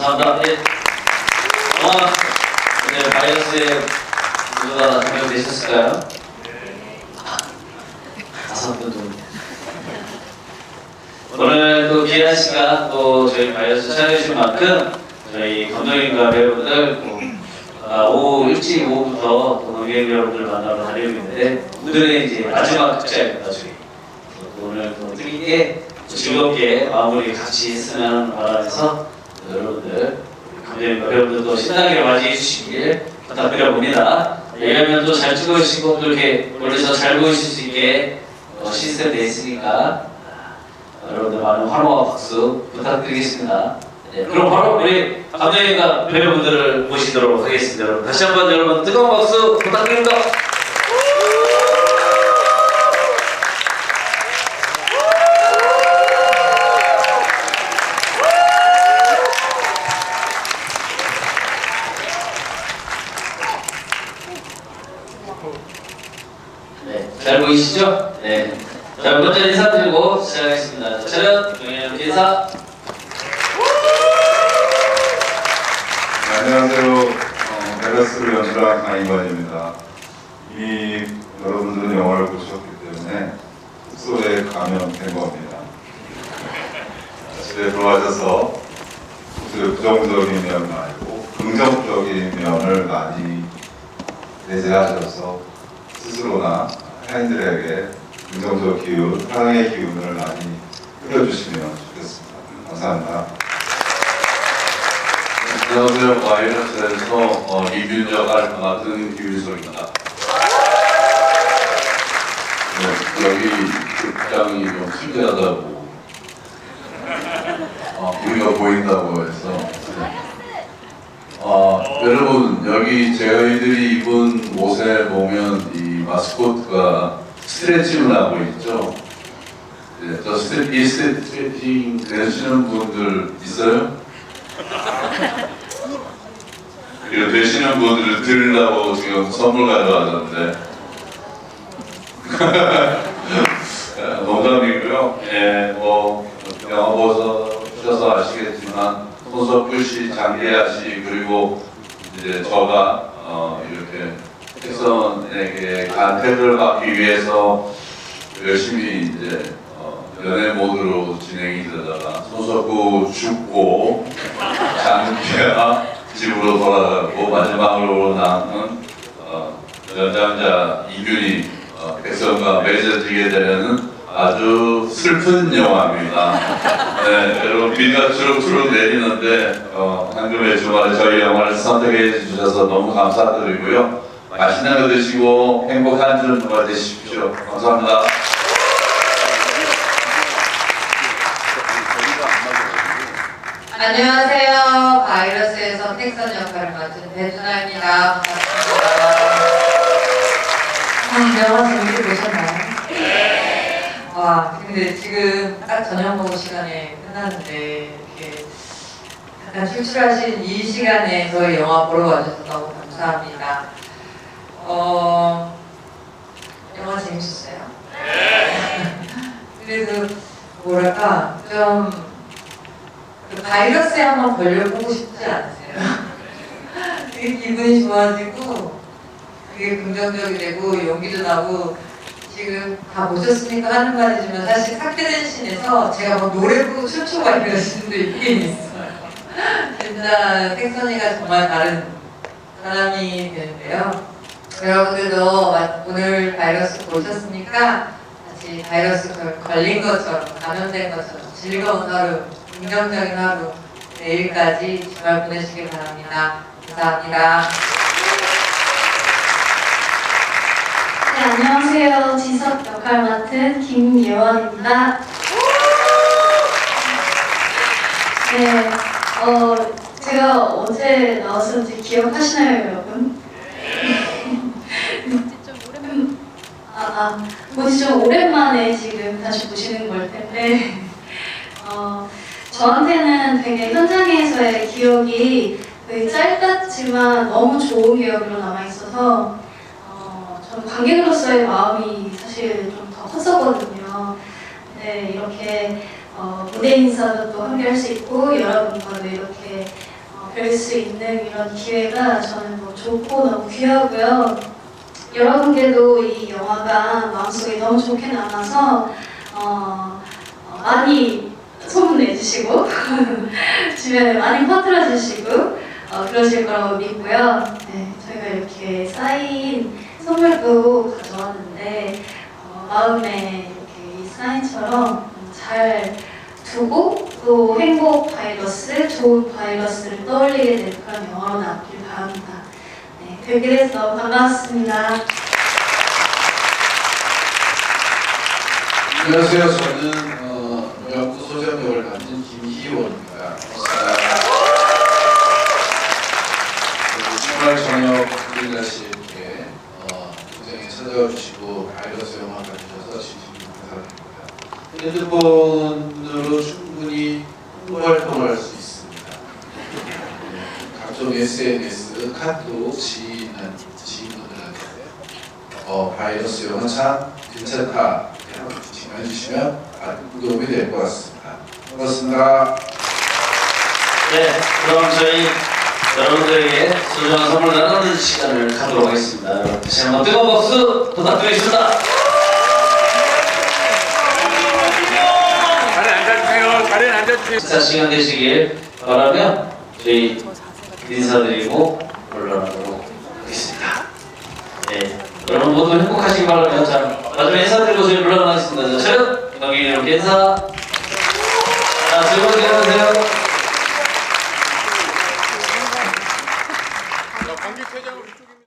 감사합니다. 예. 아마 오늘 바이러스에 모두가 감염되셨을까요? 다섯 분 정도. 오늘 또 귀한 시간 또 저희 바이러스 찾아주신 만큼 저희 감독님과 배우분들 또, 아, 오후 일찍 오후부터 또 관객 여러분들 만나러 다니고 있는데 오늘은 이제 마지막 극장입니다 오늘 또 뜻있게 또 즐겁게 마무리 같이 했으면 바라면서 여러분들 감독님과 배우분들도 신나게 맞이해 주시길 부탁드려봅니다 왜냐면 또 잘 찍어주시고 또 이렇게 멀리서 잘 보이실 수 있게 어, 시스템 돼 있으니까 여러분들 많은 환호와 박수 부탁드리겠습니다. 네, 그럼 바로 우리 감독님과 배우분들을 모시도록 하겠습니다. 여러분 다시 한번 여러분 뜨거운 박수 부탁드립니다. 잘 보이시죠? 네. 자, 먼저 인사드리고 시작하겠습니다. 자, 차렷, 인사. 네, 안녕하세요. 어, 베가스를 연출한 강인관입니다. 이미 여러분들은 영화를 보셨기 때문에 속소에 감염된 겁니다. 집에 속소의 부정적인 면 말고 긍정적인 면을 많이 내재하셔서 스스로나 타인들에게 긍정적 기운, 사랑의 기운을 많이 흘려주시면 좋겠습니다. 감사합니다. 안녕하세요. 바이러스에서 어, 리뷰 역할을 맡은 김일솔입니다. 네, 여기 극장이 좀 특이하다고 어, 우리가 보인다고 해서 네. 어, 여러분 여기 저희들이 입은 옷에 보면 이 마스코트가 스트레칭을 하고 있죠. 네, 저 스트레, 이 스트레칭 되시는 분들 있어요? 이거 되시는 분들을 드리려고 지금 선물 가져왔는데 예, 농담이고요. 예, 뭐 영화 보셔서 아시겠지만 손석구 씨, 장계아 씨 그리고 이제 저가 어, 이렇게 택선에게 간택을 받기 위해서 열심히 이제 어, 연애 모드로 진행이 되다가 손석구 죽고 장기가 집으로 돌아가고 마지막으로 남은 어, 연장자 이균이 어, 백성과 맺어지게 되는 아주 슬픈 영화입니다. 네, 여러분 비가 주룩주룩 내리는데 어, 황금의 주말에 저희 영화를 선택해 주셔서 너무 감사드리고요. 맛있는 거 드시고 행복한 주말 되십시오. 감사합니다. 안녕하세요. 바이러스에서 택선 역할을 맡은 배준아입니다. 반갑습니다. 아, 영화 재밌게 보셨나요? 와, 근데 지금 딱 저녁 먹을 시간에 끝났는데 이렇게 약간 출출하신 이 시간에 저희 영화 보러 와주셔서 너무 감사합니다. 어, 영화 재밌었어요? 그래도 뭐랄까 좀 그 바이러스에 한번 걸려보고 싶지 않으세요? 되게 기분이 좋아지고 되게 긍정적이 되고 용기도 나고 지금 다 보셨으니까 하는 말이지만 사실 삭제된 신에서 제가 막 노래 부르고 춤추고 막 이런 신도 있긴 있어요. 진짜 택선이가 정말 다른 사람이 되는데요. 여러분들도 오늘 바이러스 보셨으니까 같이 바이러스 걸- 걸린 것처럼 감염된 것처럼 즐거운 하루 긍정적인 하루 내일까지 주말 보내시길 바랍니다. 감사합니다. 네, 안녕하세요. 지석 역할 맡은 김예원입니다. 네, 어, 제가 어제 나왔었는지 기억하시나요, 여러분? 아, 아, 좀 오랜만에 지금 다시 보시는 걸 텐데, 어, 저한테는 되게 현장에서의 기억이 되게 짧았지만 너무 좋은 기억으로 남아있어서, 어, 저는 관객으로서의 마음이 사실 좀 더 컸었거든요. 네, 이렇게 어, 무대 인사도 또 함께 할 수 있고, 여러분과도 이렇게 뵐 수 있는 이런 기회가 저는 너무 좋고 너무 귀하고요. 여러분께도 이 영화가 마음속에 너무 좋게 남아서 어, 어, 많이 소문내주시고 주변에 많이 퍼뜨려주시고 어, 그러실 거라고 믿고요. 네, 저희가 이렇게 사인 선물도 가져왔는데 어, 마음에 이렇게 이 사인처럼 잘 두고 또 행복 바이러스, 좋은 바이러스를 떠올리게 될 그런 영화로 남길 바랍니다. 네, 뵙게 돼서 반갑습니다. 안녕하세요. 저는 어, 연구 소장 역을 맡은 김희원입니다. 주말 저녁 우리나시에 어, 굉장히 찾아와 주시고 바이러스 영화 봐주셔서 진심으로 감사드립니다. 핸드폰으로 충분히 홍보 활동을 할 수 있습니다. 네, 각종 SNS, 카톡, 지인, 지인분들한테 어, 바이러스 영화 참 괜찮다 이렇게 한번 지칭해 주시면 아주 도움이 될 것 같습니다. 고맙습니다. 네, 그럼 저희 여러분들에게 소중한 선물 나누는 시간을 갖도록 하겠습니다. 여러분 다시 한번 뜨거운 박수 부탁드리겠습니다. 자리에 앉아주세요. 자리에 앉아주세요. 식사 시간 되시길 바라며 저희 인사드리고 물러나도록 하겠습니다. 네, 여러분 모두 행복하시기 자 마지막에 인사드리고 저희 물러나겠습니다. 자, 차렷! 여기 이렇게 인사.